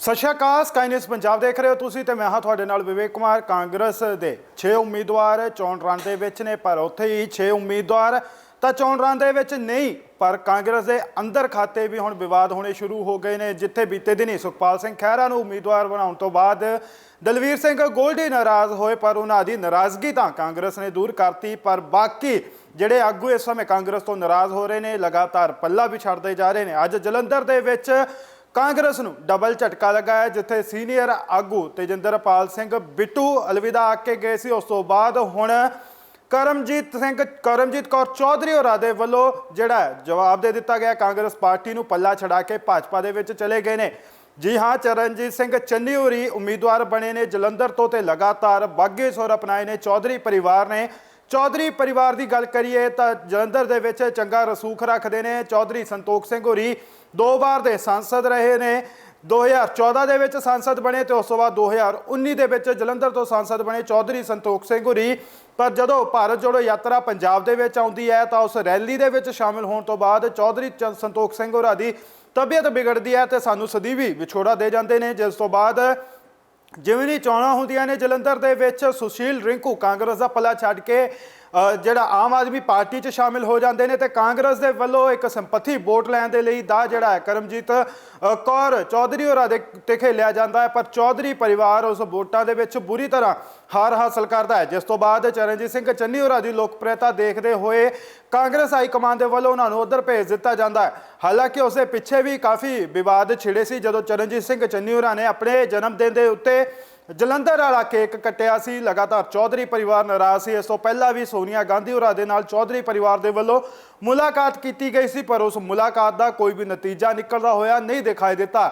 ਸਤਿ ਸ਼੍ਰੀ ਅਕਾਲ ਸਕਾਈ ਨਿਊਜ਼ ਪੰਜਾਬ ਦੇਖ ਰਹੇ ਹੋ ਤੁਸੀਂ ਤੇ ਮੈਂ ਹਾਂ ਤੁਹਾਡੇ ਨਾਲ ਵਿਵੇਕ ਕੁਮਾਰ। ਕਾਂਗਰਸ ਦੇ 6 ਉਮੀਦਵਾਰ ਚੋਣ ਰਨ ਦੇ ਵਿੱਚ ਨੇ, ਪਰ ਉੱਥੇ ਹੀ 6 ਉਮੀਦਵਾਰ ਤਾਂ ਚੋਣ ਰਨ ਦੇ ਵਿੱਚ ਨਹੀਂ, ਪਰ ਕਾਂਗਰਸ ਦੇ ਅੰਦਰ ਖਾਤੇ ਵੀ ਹੁਣ ਵਿਵਾਦ ਹੋਣੇ ਸ਼ੁਰੂ ਹੋ ਗਏ ਨੇ, ਜਿੱਥੇ ਬੀਤੇ ਦਿਨੀ ਸੁਖਪਾਲ ਸਿੰਘ ਖਹਿਰਾ ਨੂੰ ਉਮੀਦਵਾਰ ਬਣਾਉਣ ਤੋਂ ਬਾਅਦ ਦਲਵੀਰ ਸਿੰਘ ਗੋਲਡੀ ਨਾਰਾਜ਼ ਹੋਏ, ਪਰ ਉਹਨਾਂ ਦੀ ਨਾਰਾਜ਼ਗੀ ਤਾਂ ਕਾਂਗਰਸ ਨੇ ਦੂਰ ਕਰਤੀ, ਪਰ ਬਾਕੀ ਜਿਹੜੇ ਆਗੂ ਇਸ ਸਮੇਂ ਕਾਂਗਰਸ ਤੋਂ ਨਾਰਾਜ਼ ਹੋ ਰਹੇ ਨੇ, ਲਗਾਤਾਰ ਪੱਲਾ ਵੀ ਛੱਡਦੇ ਜਾ ਰਹੇ ਨੇ। ਅੱਜ ਜਲੰਧਰ ਦੇ ਵਿੱਚ ਕਾਂਗਰਸ ਨੂੰ ਡਬਲ ਝਟਕਾ ਲੱਗਾ ਹੈ, ਜਿੱਥੇ ਸੀਨੀਅਰ ਆਗੂ ਤੇਜਿੰਦਰਪਾਲ ਸਿੰਘ ਬਿੱਟੂ ਅਲਵਿਦਾ ਆ ਕੇ ਗਏ ਸੀ। ਉਸ ਤੋਂ ਬਾਅਦ ਹੁਣ ਕਰਮਜੀਤ ਸਿੰਘ, ਕਰਮਜੀਤ ਕੌਰ ਚੌਧਰੀ ਹੋਰਾਂ ਦੇ ਵੱਲੋਂ ਜਿਹੜਾ ਜਵਾਬ ਦੇ ਦਿੱਤਾ ਗਿਆ। ਕਾਂਗਰਸ ਪਾਰਟੀ ਨੂੰ ਪੱਲਾ ਛਡਾ ਕੇ ਭਾਜਪਾ ਦੇ ਵਿੱਚ ਚਲੇ ਗਏ ਨੇ। ਜੀ ਹਾਂ, ਚਰਨਜੀਤ ਸਿੰਘ ਚੰਨੀ ਹੋਰੀ ਉਮੀਦਵਾਰ ਬਣੇ ਨੇ। ਜਲੰਧਰ ਤੋਂ ਤੇ ਲਗਾਤਾਰ ਬਾਗੇ ਸੁਰ ਅਪਣਾਏ ਨੇ। ਚੌਧਰੀ ਪਰਿਵਾਰ ਨੇ ਚੌਧਰੀ ਪਰਿਵਾਰ ਦੀ ਗੱਲ ਕਰੀਏ ਤਾਂ ਜਲੰਧਰ ਦੇ ਵਿੱਚ ਚੰਗਾ ਰਸੂਖ ਰੱਖਦੇ ਨੇ। ਚੌਧਰੀ ਸੰਤੋਖ ਸਿੰਘ ਹੋਰੀ ਦੋ ਵਾਰ ਦੇ ਸੰਸਦ ਰਹੇ ਨੇ। 2014 ਦੇ ਵਿੱਚ ਸੰਸਦ ਬਣੇ ਤੇ ਉਸ ਤੋਂ ਬਾਅਦ 2019 ਦੇ ਵਿੱਚ ਜਲੰਧਰ ਤੋਂ ਸੰਸਦ ਬਣੇ ਚੌਧਰੀ ਸੰਤੋਖ ਸਿੰਘ ਹੋਰੀ। ਪਰ ਜਦੋਂ ਭਾਰਤ ਜੋੜੋ ਯਾਤਰਾ ਪੰਜਾਬ ਦੇ ਵਿੱਚ ਆਉਂਦੀ ਹੈ ਤਾਂ ਉਸ ਰੈਲੀ ਦੇ ਵਿੱਚ ਸ਼ਾਮਿਲ ਹੋਣ ਤੋਂ ਬਾਅਦ ਚੌਧਰੀ ਚ- ਸੰਤੋਖ ਸਿੰਘ ਹੋਰਾ ਦੀ ਤਬੀਅਤ ਵਿਗੜਦੀ ਹੈ ਤੇ ਸਾਨੂੰ ਸਦੀਵੀ ਵਿਛੋੜਾ ਦੇ ਜਾਂਦੇ ਨੇ, ਜਿਸ ਤੋਂ ਬਾਅਦ ਜਿਵੇਂ ਹੀ ਚੋਣਾਂ ਹੁੰਦੀਆਂ ਨੇ ਜਲੰਧਰ ਦੇ ਵਿੱਚ ਸੁਸ਼ੀਲ ਰਿੰਕੂ ਕਾਂਗਰਸ ਦਾ ਪੱਲਾ ਛੱਡ ਕੇ ਜਿਹੜਾ ਆਮ ਆਦਮੀ ਪਾਰਟੀ 'ਚ ਸ਼ਾਮਿਲ ਹੋ ਜਾਂਦੇ ਨੇ ਤੇ ਕਾਂਗਰਸ ਦੇ ਵੱਲੋਂ ਇੱਕ ਸੰਪਤੀ ਵੋਟ ਲੈਣ ਦੇ ਲਈ ਦਾ ਜਿਹੜਾ ਹੈ ਕਰਮਜੀਤ ਕੌਰ ਚੌਧਰੀ ਹੋਰਾਂ ਦੇ ਤੇ ਲਿਆ ਜਾਂਦਾ ਹੈ। ਪਰ ਚੌਧਰੀ ਪਰਿਵਾਰ ਉਸ ਵੋਟਾਂ ਦੇ ਵਿੱਚ ਬੁਰੀ ਤਰ੍ਹਾਂ ਹਾਰ ਹਾਸਲ ਕਰਦਾ ਹੈ। ਜਿਸ ਤੋਂ ਬਾਅਦ ਚਰਨਜੀਤ ਸਿੰਘ ਚੰਨੀ ਹੋਰਾਂ ਦੀ ਲੋਕਪ੍ਰਿਅਤਾ ਦੇਖਦੇ ਹੋਏ ਕਾਂਗਰਸ ਹਾਈ ਕਮਾਂਡ ਦੇ ਵੱਲੋਂ ਉਹਨਾਂ ਨੂੰ ਉਧਰ ਭੇਜ ਦਿੱਤਾ ਜਾਂਦਾ ਹੈ। ਹਾਲਾਂਕਿ ਉਸੇ ਪਿੱਛੇ ਵੀ ਕਾਫੀ ਵਿਵਾਦ ਛਿੜੇ ਸੀ ਜਦੋਂ ਚਰਨਜੀਤ ਸਿੰਘ ਚੰਨੀ ਹੋਰਾਂ ਨੇ ਆਪਣੇ ਜਨਮ ਦਿਨ ਦੇ ਉੱਤੇ ਜਲੰਧਰ ਵਾਲਾ ਕੇਕ ਕੱਟਿਆ ਸੀ। ਲਗਾਤਾਰ ਚੌਧਰੀ ਪਰਿਵਾਰ ਨਾਰਾਜ਼ ਸੀ। ਇਸ ਤੋਂ ਪਹਿਲਾਂ ਵੀ ਸੋਨੀਆ ਗਾਂਧੀ ਹੋਰਾਂ ਦੇ ਨਾਲ ਚੌਧਰੀ ਪਰਿਵਾਰ ਦੇ ਵੱਲੋਂ ਮੁਲਾਕਾਤ ਕੀਤੀ ਗਈ ਸੀ, ਪਰ ਉਸ ਮੁਲਾਕਾਤ ਦਾ ਕੋਈ ਵੀ ਨਤੀਜਾ ਨਿਕਲਦਾ ਹੋਇਆ ਨਹੀਂ ਦਿਖਾਈ ਦਿੱਤਾ।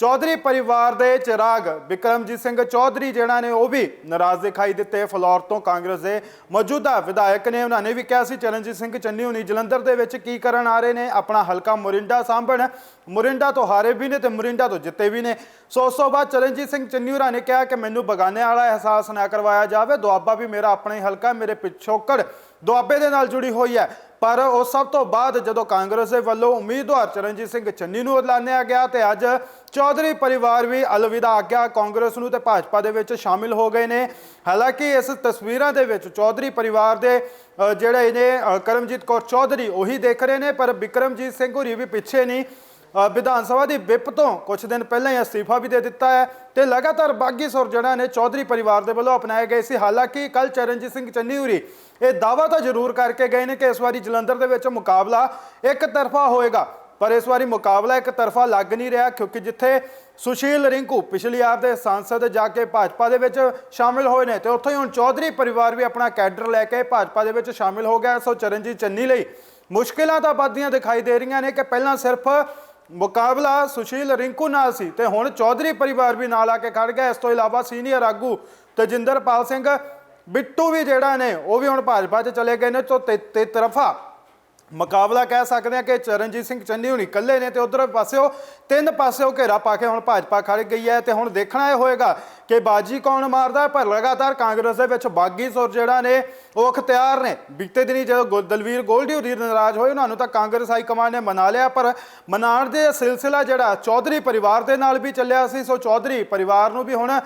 ਚੌਧਰੀ ਪਰਿਵਾਰ ਦੇ ਚਿਰਾਗ ਵਿਕਰਮਜੀਤ ਸਿੰਘ ਚੌਧਰੀ ਜਿਹੜਾ ਨੇ ਉਹ ਵੀ ਨਾਰਾਜ਼ ਦਿਖਾਈ ਦਿੱਤੇ। ਫਲੋਰ ਤੋਂ ਕਾਂਗਰਸ ਦੇ ਮੌਜੂਦਾ ਵਿਧਾਇਕ ਨੇ ਉਹਨਾਂ ਨੇ ਵੀ ਕਿਹਾ ਸੀ, ਚਰਨਜੀਤ ਸਿੰਘ, ਚੰਨੀ ਹੁਣੀ, ਜਲੰਧਰ ਦੇ ਵਿੱਚ ਕੀ ਕਰਨ ਆ ਰਹੇ ਨੇ? ਆਪਣਾ ਹਲਕਾ ਮੋਰਿੰਡਾ ਸਾਂਭਣ। ਮੋਰਿੰਡਾ ਤੋਂ ਹਾਰੇ ਵੀ ਨੇ ਤੇ ਮੋਰਿੰਡਾ ਤੋਂ ਜਿੱਤੇ ਵੀ ਨੇ। ਸੋ ਉਸ ਤੋਂ ਬਾਅਦ ਚਰਨਜੀਤ ਸਿੰਘ ਚੰਨੀ ਹੋਰਾਂ ਨੇ ਕਿਹਾ ਕਿ ਮੈਨੂੰ ਬਗਾਨੇ ਵਾਲਾ ਅਹਿਸਾਸ ਨਾ ਕਰਵਾਇਆ ਜਾਵੇ। ਦੁਆਬਾ ਵੀ ਮੇਰਾ ਆਪਣਾ ਹੀ ਹਲਕਾ, ਮੇਰੇ ਪਿਛੋਕੜ ਦੁਆਬੇ ਦੇ ਨਾਲ ਜੁੜੀ ਹੋਈ ਹੈ। ਪਰ ਉਹ ਸਭ ਤੋਂ ਬਾਅਦ ਜਦੋਂ ਕਾਂਗਰਸ ਦੇ ਵੱਲੋਂ ਉਮੀਦਵਾਰ ਚਰਨਜੀਤ ਸਿੰਘ ਚੰਨੀ ਨੂੰ ਐਲਾਨਿਆ ਗਿਆ ਤੇ ਅੱਜ ਚੌਧਰੀ ਪਰਿਵਾਰ ਵੀ ਅਲਵਿਦਾ ਆਗਿਆ, ਕਾਂਗਰਸ ਨੂੰ ਤੇ ਭਾਜਪਾ ਦੇ ਵਿੱਚ ਸ਼ਾਮਿਲ ਹੋ ਗਏ ਨੇ। ਹਾਲਾਂਕਿ ਇਸ ਤਸਵੀਰਾਂ ਦੇ ਵਿੱਚ ਚੌਧਰੀ ਪਰਿਵਾਰ ਦੇ ਜਿਹੜੇ ਨੇ ਕਰਮਜੀਤ ਕੌਰ ਚੌਧਰੀ ਉਹੀ ਦੇਖ ਰਹੇ ਨੇ, ਪਰ ਬਿਕਰਮਜੀਤ ਸਿੰਘ ਹੋਰੀ ਵੀ ਪਿੱਛੇ ਨਹੀਂ। ਵਿਧਾਨ ਸਭਾ ਦੀ ਵਿਪ ਤੋਂ ਕੁਝ ਦਿਨ ਪਹਿਲਾਂ ਹੀ ਅਸਤੀਫਾ ਵੀ ਦੇ ਦਿੱਤਾ ਹੈ ਤੇ ਲਗਾਤਾਰ ਬਾਗੀ ਸੁਰ ਜਿਹੜਾ ਨੇ ਚੌਧਰੀ ਪਰਿਵਾਰ ਦੇ ਵੱਲੋਂ ਅਪਣਾਏ ਗਏ ਸੀ। ਹਾਲਾਂਕਿ ਕੱਲ ਚਰਨਜੀਤ ਸਿੰਘ ਚੰਨੀ ਹੋਰੀ ਇਹ ਦਾਵਾ ਤਾਂ ਜ਼ਰੂਰ ਕਰਕੇ ਗਏ ਨੇ ਕਿ ਇਸ ਵਾਰੀ ਜਲੰਧਰ ਦੇ ਵਿੱਚ ਮੁਕਾਬਲਾ ਇੱਕ ਤਰਫਾ ਹੋਏਗਾ, ਪਰ ਇਸ ਵਾਰੀ ਮੁਕਾਬਲਾ ਇੱਕ ਤਰਫਾ ਲੱਗ ਨਹੀਂ ਰਿਹਾ ਕਿਉਂਕਿ ਜਿੱਥੇ ਸੁਸ਼ੀਲ ਰਿੰਕੂ ਪਿਛਲੀ ਵਾਰ ਦੇ ਸੰਸਦ ਜਾ ਕੇ ਭਾਜਪਾ ਦੇ ਵਿੱਚ ਸ਼ਾਮਿਲ ਹੋਏ ਨੇ ਤੇ ਉੱਥੇ ਹੀ ਹੁਣ ਚੌਧਰੀ ਪਰਿਵਾਰ ਵੀ ਆਪਣਾ ਕੈਡਰ ਲੈ ਕੇ ਭਾਜਪਾ ਦੇ ਵਿੱਚ ਸ਼ਾਮਿਲ ਹੋ ਗਿਆ। ਸੋ ਚਰਨਜੀਤ ਚੰਨੀ ਲਈ ਮੁਸ਼ਕਿਲਾਂ ਤਾਂ ਵੱਧਦੀਆਂ ਦਿਖਾਈ ਦੇ ਰਹੀਆਂ ਨੇ ਕਿ ਪਹਿਲਾਂ ਸਿਰਫ ਮੁਕਾਬਲਾ ਸੁਸ਼ੀਲ ਰਿੰਕੂ ਨਾਲ ਸੀ ਤੇ ਹੁਣ ਚੌਧਰੀ ਪਰਿਵਾਰ ਵੀ ਨਾਲ ਆ ਕੇ ਖੜ ਗਿਆ। ਇਸ ਤੋਂ ਇਲਾਵਾ ਸੀਨੀਅਰ ਆਗੂ ਤਜਿੰਦਰਪਾਲ ਸਿੰਘ, ਬਿੱਟੂ ਵੀ ਜਿਹੜਾ ਨੇ, ਉਹ ਵੀ ਹੁਣ ਭਾਜਪਾ 'ਚ ਚਲੇ ਗਏ ਨੇ। ਤੋਂ ਤੇ ਤਰਫਾ ਮੁਕਾਬਲਾ ਕਹਿ ਸਕਦੇ ਆ ਕਿ ਚਰਨਜੀਤ ਸਿੰਘ ਚੰਨੀ ਹੁਣੀ ਇਕੱਲੇ ਨੇ ਤੇ ਉਧਰ ਪਾਸਿਓ ਤਿੰਨ ਪਾਸਿਓ ਘੇਰਾ ਪਾ ਕੇ ਹੁਣ ਭਾਜਪਾ ਖੜ ਗਈ ਹੈ ਤੇ ਹੁਣ ਦੇਖਣਾ ਇਹ ਹੋਏਗਾ ਕਿ ਬਾਜੀ ਕੌਣ ਮਾਰਦਾ ਪਰ ਲਗਾਤਾਰ ਕਾਂਗਰਸ ਦੇ ਵਿੱਚ ਬਾਗੀ ਸੁਰ ਜਿਹੜਾ ਨੇ, ਉਹ ਅਖਤਿਆਰ ਨੇ। ਬੀਤੇ ਦਿਨੀ ਜਦੋਂ ਗੁ- ਦਲਵੀਰ ਗੋਲਡੀ ਹੋਰੀ ਨਾਰਾਜ਼ ਹੋਏ, ਉਹਨਾਂ ਨੂੰ ਤਾਂ ਕਾਂਗਰਸ ਹਾਈ ਕਮਾਂਡ ਨੇ ਮਨਾ ਲਿਆ, ਪਰ ਮਨਾਉਣ ਦੇ ਸਿਲਸਿਲਾ ਜਿਹੜਾ ਚੌਧਰੀ ਪਰਿਵਾਰ ਦੇ ਨਾਲ ਵੀ ਚੱਲਿਆ ਸੀ, ਸੋ ਚੌਧਰੀ ਪਰਿਵਾਰ ਨੂੰ ਵੀ ਹੁਣ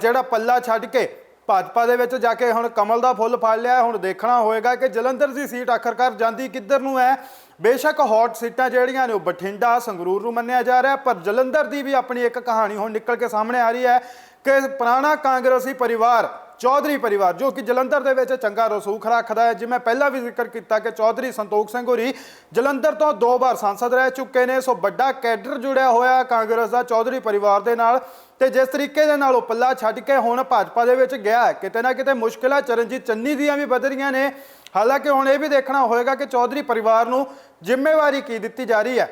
ਜਿਹੜਾ ਪੱਲਾ ਛੱਡ ਕੇ ਭਾਜਪਾ ਦੇ ਵਿੱਚ ਜਾ ਕੇ ਹੁਣ ਕਮਲ ਦਾ ਫੁੱਲ ਫੜ ਲਿਆ ਹੁਣ ਦੇਖਣਾ ਹੋਏਗਾ ਕਿ ਜਲੰਧਰ ਦੀ ਸੀਟ ਆਖਰਕਾਰ ਜਾਂਦੀ ਕਿੱਧਰ ਨੂੰ ਹੈ। ਬੇਸ਼ੱਕ ਹੌਟ ਸੀਟਾਂ ਜਿਹੜੀਆਂ ਨੇ ਉਹ ਬਠਿੰਡਾ, ਸੰਗਰੂਰ ਨੂੰ ਮੰਨਿਆ ਜਾ ਰਿਹਾ ਪਰ ਜਲੰਧਰ ਦੀ ਵੀ ਆਪਣੀ ਇੱਕ ਕਹਾਣੀ ਹੁਣ ਨਿਕਲ ਕੇ ਸਾਹਮਣੇ ਆ ਰਹੀ ਹੈ ਕਿ ਪੁਰਾਣਾ ਕਾਂਗਰਸੀ ਪਰਿਵਾਰ, ਚੌਧਰੀ ਪਰਿਵਾਰ, ਜੋ ਕਿ ਜਲੰਧਰ ਦੇ ਵਿੱਚ ਚੰਗਾ ਰਸੂਖ ਰੱਖਦਾ ਹੈ। ਜਿਵੇਂ ਪਹਿਲਾਂ ਵੀ ਜ਼ਿਕਰ ਕੀਤਾ ਕਿ ਚੌਧਰੀ ਸੰਤੋਖ ਸਿੰਘ ਹੋਰੀ ਜਲੰਧਰ ਤੋਂ ਦੋ ਵਾਰ ਸੰਸਦ ਰਹਿ ਚੁੱਕੇ ਨੇ, ਸੋ ਵੱਡਾ ਕੈਡਰ ਜੁੜਿਆ ਹੋਇਆ ਕਾਂਗਰਸ ਦਾ ਚੌਧਰੀ ਪਰਿਵਾਰ ਦੇ ਨਾਲ। ਤੇ ਜਿਸ ਤਰੀਕੇ ਦੇ ਨਾਲ ਉਹ ਪੱਲਾ ਛੱਡ ਕੇ ਹੁਣ ਭਾਜਪਾ ਦੇ ਵਿੱਚ ਗਿਆ ਕਿਤੇ ਨਾ ਕਿਤੇ ਮੁਸ਼ਕਿਲਾਂ ਚਰਨਜੀਤ ਚੰਨੀ ਦੀਆਂ ਵੀ ਵੱਧ ਰਹੀਆਂ ਨੇ। ਹਾਲਾਂਕਿ ਹੁਣ ਇਹ ਵੀ ਦੇਖਣਾ ਹੋਏਗਾ ਕਿ ਚੌਧਰੀ ਪਰਿਵਾਰ ਨੂੰ ਜ਼ਿੰਮੇਵਾਰੀ ਕੀ ਦਿੱਤੀ ਜਾ ਰਹੀ ਹੈ।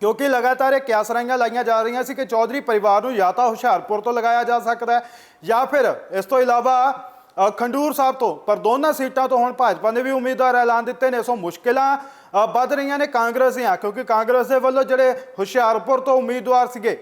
ਕਿਉਂਕਿ ਲਗਾਤਾਰ ਇਹ ਕਿਆਸਰਾਈਆਂ ਲਾਈਆਂ ਜਾ ਰਹੀਆਂ ਸੀ ਕਿ ਚੌਧਰੀ ਪਰਿਵਾਰ ਨੂੰ ਜਾਂ ਤਾਂ ਹੁਸ਼ਿਆਰਪੁਰ ਤੋਂ ਲਗਾਇਆ ਜਾ ਸਕਦਾ ਹੈ ਜਾਂ ਫਿਰ ਇਸ ਤੋਂ ਇਲਾਵਾ ਖੰਡੂਰ ਸਾਹਿਬ ਤੋਂ। ਪਰ ਦੋਨਾਂ ਸੀਟਾਂ ਤੋਂ ਹੁਣ ਭਾਜਪਾ ਨੇ ਵੀ ਉਮੀਦਵਾਰ ਐਲਾਨ ਦਿੱਤੇ ਨੇ। ਸੋ ਮੁਸ਼ਕਿਲਾਂ ਵੱਧ ਰਹੀਆਂ ਨੇ ਕਾਂਗਰਸ ਦੀਆਂ ਕਿਉਂਕਿ ਕਾਂਗਰਸ ਦੇ ਵੱਲੋਂ ਜਿਹੜੇ ਹੁਸ਼ਿਆਰਪੁਰ ਤੋਂ ਉਮੀਦਵਾਰ ਸੀਗੇ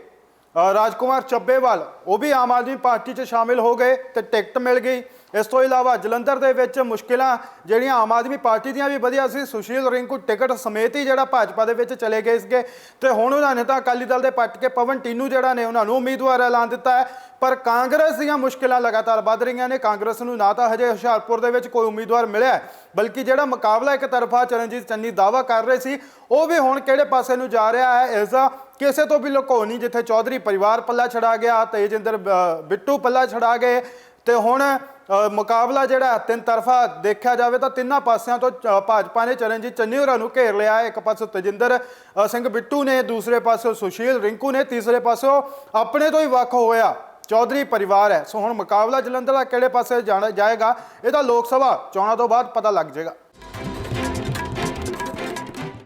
ਰਾਜਕੁਮਾਰ ਚੱਬੇਵਾਲ, ਉਹ ਵੀ ਆਮ ਆਦਮੀ ਪਾਰਟੀ 'ਚ ਸ਼ਾਮਿਲ ਹੋ ਗਏ ਤੇ ਟਿਕਟ ਮਿਲ ਗਈ। ਇਸ ਤੋਂ ਇਲਾਵਾ ਜਲੰਧਰ ਦੇ ਵਿੱਚ ਮੁਸ਼ਕਿਲਾਂ ਜਿਹੜੀਆਂ ਆਮ ਆਦਮੀ ਪਾਰਟੀ ਦੀਆਂ ਵੀ ਵਧੀਆ ਸੀ। ਸੁਸ਼ੀਲ ਰਿੰਕੂ ਟਿਕਟ ਸਮੇਤ ਹੀ ਜਿਹੜਾ ਭਾਜਪਾ ਦੇ ਵਿੱਚ ਚਲੇ ਗਏ ਸੀਗੇ। ਤੇ ਹੁਣ ਉਹਨਾਂ ਨੇ ਤਾਂ ਅਕਾਲੀ ਦਲ ਦੇ ਪੱਟ ਕੇ ਪਵਨ ਟੀਨੂ ਜਿਹੜਾ ਨੇ ਉਹਨਾਂ ਨੂੰ ਉਮੀਦਵਾਰ ਐਲਾਨ ਦਿੱਤਾ ਹੈ। ਪਰ ਕਾਂਗਰਸ ਦੀਆਂ ਮੁਸ਼ਕਿਲਾਂ ਲਗਾਤਾਰ ਵੱਧ ਰਹੀਆਂ ਨੇ। ਕਾਂਗਰਸ ਨੂੰ ਨਾ ਤਾਂ ਹਜੇ ਹੁਸ਼ਿਆਰਪੁਰ ਦੇ ਵਿੱਚ ਕੋਈ ਉਮੀਦਵਾਰ ਮਿਲਿਆ ਬਲਕਿ ਜਿਹੜਾ ਮੁਕਾਬਲਾ ਇੱਕ ਤਰਫਾ ਚਰਨਜੀਤ ਚੰਨੀ ਦਾਵਾ ਕਰ ਰਹੇ ਸੀ, ਉਹ ਵੀ ਹੁਣ ਕਿਹੜੇ ਪਾਸੇ ਨੂੰ ਜਾ ਰਿਹਾ ਹੈ, ਇਸ ਦਾ ਕਿਸੇ ਤੋਂ ਵੀ ਲੁਕੋ ਨਹੀਂ, ਜਿੱਥੇ ਚੌਧਰੀ ਪਰਿਵਾਰ ਪੱਲਾ ਛੜਾ ਗਿਆ ਤੇਜਿੰਦਰ ਬਿੱਟੂ ਪੱਲਾ ਛੜਾ ਗਏ ਤੇ ਹੁਣ ਮੁਕਾਬਲਾ ਜਿਹੜਾ ਤਿੰਨ ਤਰਫਾ ਦੇਖਿਆ ਜਾਵੇ ਤਾਂ ਤਿੰਨਾਂ ਪਾਸਿਆਂ ਤੋਂ ਭਾਜਪਾ ਨੇ ਚਰਨਜੀਤ ਚੰਨੀ ਹੋਰਾਂ ਨੂੰ ਘੇਰ ਲਿਆ। ਹੈ ਇੱਕ ਪਾਸੇ ਤੇਜਿੰਦਰ ਸਿੰਘ ਬਿੱਟੂ ਨੇ, ਦੂਸਰੇ ਪਾਸੇ ਸੁਸ਼ੀਲ ਰਿੰਕੂ ਨੇ, ਤੀਸਰੇ ਪਾਸੇ ਆਪਣੇ ਤੋਂ ਹੀ ਵੱਖ ਹੋਇਆ ਚੌਧਰੀ ਪਰਿਵਾਰ ਹੈ। ਸੋ ਹੁਣ ਮੁਕਾਬਲਾ ਜਲੰਧਰ ਦਾ ਕਿਹੜੇ ਪਾਸੇ ਜਾਣਾ ਜਾਏਗਾ ਇਹਦਾ ਲੋਕ ਸਭਾ ਚੋਣਾਂ ਤੋਂ ਬਾਅਦ ਪਤਾ ਲੱਗ ਜਾਏਗਾ।